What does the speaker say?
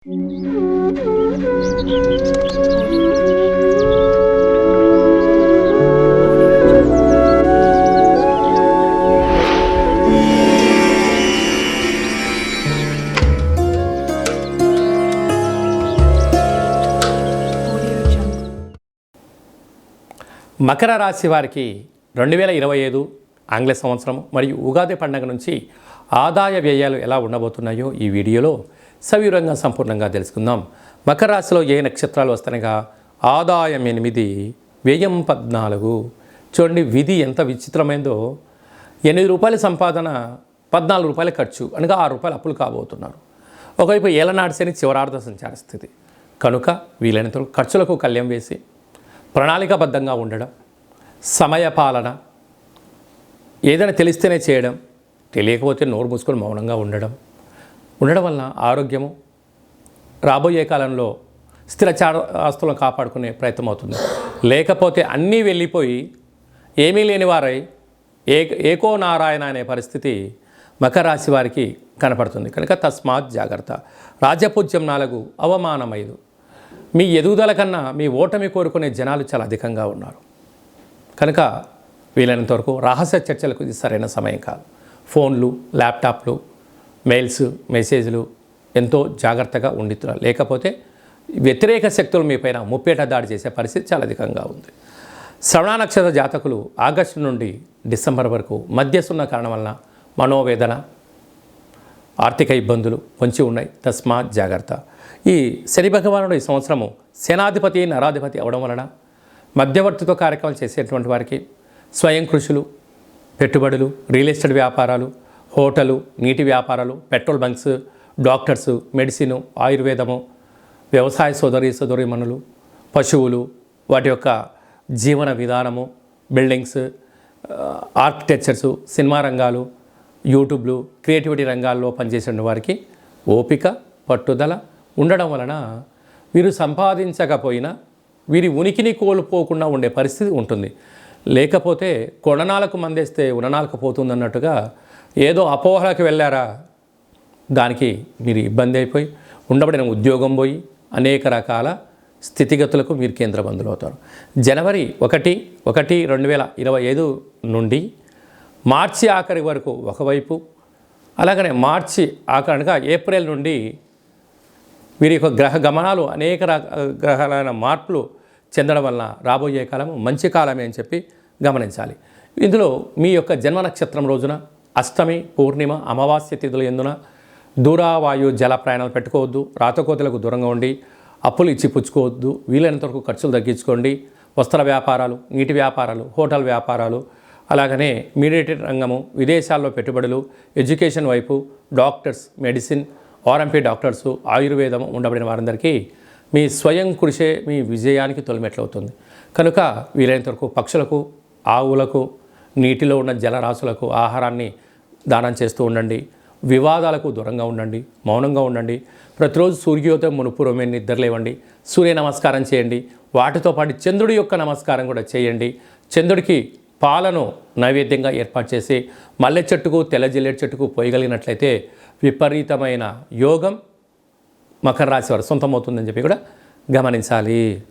మకర రాశి వారికి రెండు వేల ఇరవై ఐదు ఆంగ్ల సంవత్సరం మరియు ఉగాది పండుగ నుంచి ఆదాయ వ్యయాలు ఎలా ఉండబోతున్నాయో ఈ వీడియోలో సవివరంగా సంపూర్ణంగా తెలుసుకుందాం. మకర రాశిలో ఏ నక్షత్రాలు వస్తాయనగా ఆదాయం ఎనిమిది వ్యయం పద్నాలుగు. చూడండి విధి ఎంత విచిత్రమైందో. ఎనిమిది రూపాయల సంపాదన పద్నాలుగు రూపాయల ఖర్చు అనగా ఆరు రూపాయలు అప్పులు కాబోతున్నారు. ఒకవైపు ఏలనాడు శని చివరార్థ సంచార స్థితి. కనుక వీలైనంత ఖర్చులకు కళ్యం వేసి ప్రణాళికాబద్ధంగా ఉండడం సమయపాలన ఏదైనా తెలిస్తేనే చేయడం తెలియకపోతే నోరు మూసుకొని మౌనంగా ఉండడం ఉండడం వలన ఆరోగ్యము రాబోయే కాలంలో స్థిరచార ఆస్తులను కాపాడుకునే ప్రయత్నం అవుతుంది. లేకపోతే అన్నీ వెళ్ళిపోయి ఏమీ లేని వారై ఏ ఏకో నారాయణ అనే పరిస్థితి మకర రాశి వారికి కనపడుతుంది. కనుక తస్మాత్ జాగ్రత్త. రాజపూజ్యం నాలుగు అవమానమైదు మీ ఎదుగుదల కన్నా మీ ఓటమి కోరుకునే జనాలు చాలా అధికంగా ఉన్నారు. కనుక వీలైనంత వరకు రహస్య చర్చలకు ఇది సరైన సమయం కాదు. ఫోన్లు ల్యాప్టాప్లు మెయిల్స్ మెసేజ్లు ఎంతో జాగ్రత్తగా ఉండితున్నారు లేకపోతే వ్యతిరేక శక్తులు మీపైన ముప్పేట దాడి చేసే పరిస్థితి చాలా అధికంగా ఉంది. శ్రవణ నక్షత్ర జాతకులు ఆగస్టు నుండి డిసెంబర్ వరకు మధ్యస్తున్న కారణం వలన మనోవేదన ఆర్థిక ఇబ్బందులు పొంచి ఉన్నాయి. తస్మాత్ జాగ్రత్త. ఈ శని భగవానుడు ఈ సంవత్సరము సేనాధిపతి నరాధిపతి అవడం వలన మధ్యవర్తితో కార్యక్రమాలు చేసేటువంటి వారికి స్వయం కృషులు పెట్టుబడులు రియల్ ఎస్టేట్ వ్యాపారాలు హోటలు నీటి వ్యాపారాలు పెట్రోల్ బంక్స్ డాక్టర్స్ మెడిసిన్ ఆయుర్వేదము వ్యవసాయ సోదరి సోదరిమణులు పశువులు వాటి యొక్క జీవన విధానము బిల్డింగ్స్ ఆర్కిటెక్చర్స్ సినిమా రంగాలు యూట్యూబ్లు క్రియేటివిటీ రంగాల్లో పనిచేసిన వారికి ఓపిక పట్టుదల ఉండడం వలన వీరు సంపాదించకపోయినా వీరి ఉనికిని కోల్పోకుండా ఉండే పరిస్థితి ఉంటుంది. లేకపోతే కొడనాలకు మందేస్తే ఉననాలకు పోతుందన్నట్టుగా ఏదో అపోహలకు వెళ్ళారా? దానికి మీరు ఇబ్బంది అయిపోయి ఉండబడిన ఉద్యోగం పోయి అనేక రకాల స్థితిగతులకు మీరు కేంద్ర అవుతారు జనవరి ఒకటి ఒకటి రెండు వేల ఇరవై ఐదు నుండి మార్చి ఆఖరి వరకు ఒకవైపు అలాగనే మార్చి ఆఖరిగా ఏప్రిల్ నుండి వీరి యొక్క గ్రహ గమనాలు అనేక రక- గ్రహాలైన మార్పులు చెందడం వలన రాబోయే కాలం మంచి కాలమే అని చెప్పి గమనించాలి. ఇందులో మీ యొక్క జన్మ నక్షత్రం రోజున అష్టమి పూర్ణిమ అమావాస్య తిథులు ఎందున దూరావాయు జల ప్రయాణాలు పెట్టుకోవద్దు రాతకోతలకు దూరంగా ఉండి అప్పులు ఇచ్చి పుచ్చుకోవద్దు వీలైనంత వరకు ఖర్చులు తగ్గించుకోండి వస్త్ర వ్యాపారాలు నీటి వ్యాపారాలు హోటల్ వ్యాపారాలు అలాగనే మీడియేటెడ్ రంగము విదేశాల్లో పెట్టుబడులు ఎడ్యుకేషన్ వైపు డాక్టర్స్ మెడిసిన్ ఆర్ఎంపీ డాక్టర్స్ ఆయుర్వేదం ఉండబడిన వారందరికీ మీ స్వయం కృషే మీ విజయానికి తొలిమెట్లవుతుంది. కనుక వీలైనంత వరకు పక్షులకు ఆవులకు నీటిలో ఉన్న జలరాశులకు ఆహారాన్ని దానం చేస్తూ ఉండండి. వివాదాలకు దూరంగా ఉండండి. మౌనంగా ఉండండి. ప్రతిరోజు సూర్యోదయం మునుపూర్వమే నిద్రలేవండి సూర్య నమస్కారం చేయండి. వాటితో పాటు చంద్రుడి యొక్క నమస్కారం కూడా చేయండి. చంద్రుడికి పాలను నైవేద్యంగా ఏర్పాటు చేసి మల్లె చెట్టుకు తెల్ల జిల్లెడు చెట్టుకు పోయగలిగినట్లయితే విపరీతమైన యోగం మకర రాశి వారు సొంతమవుతుందని చెప్పి కూడా గమనించాలి.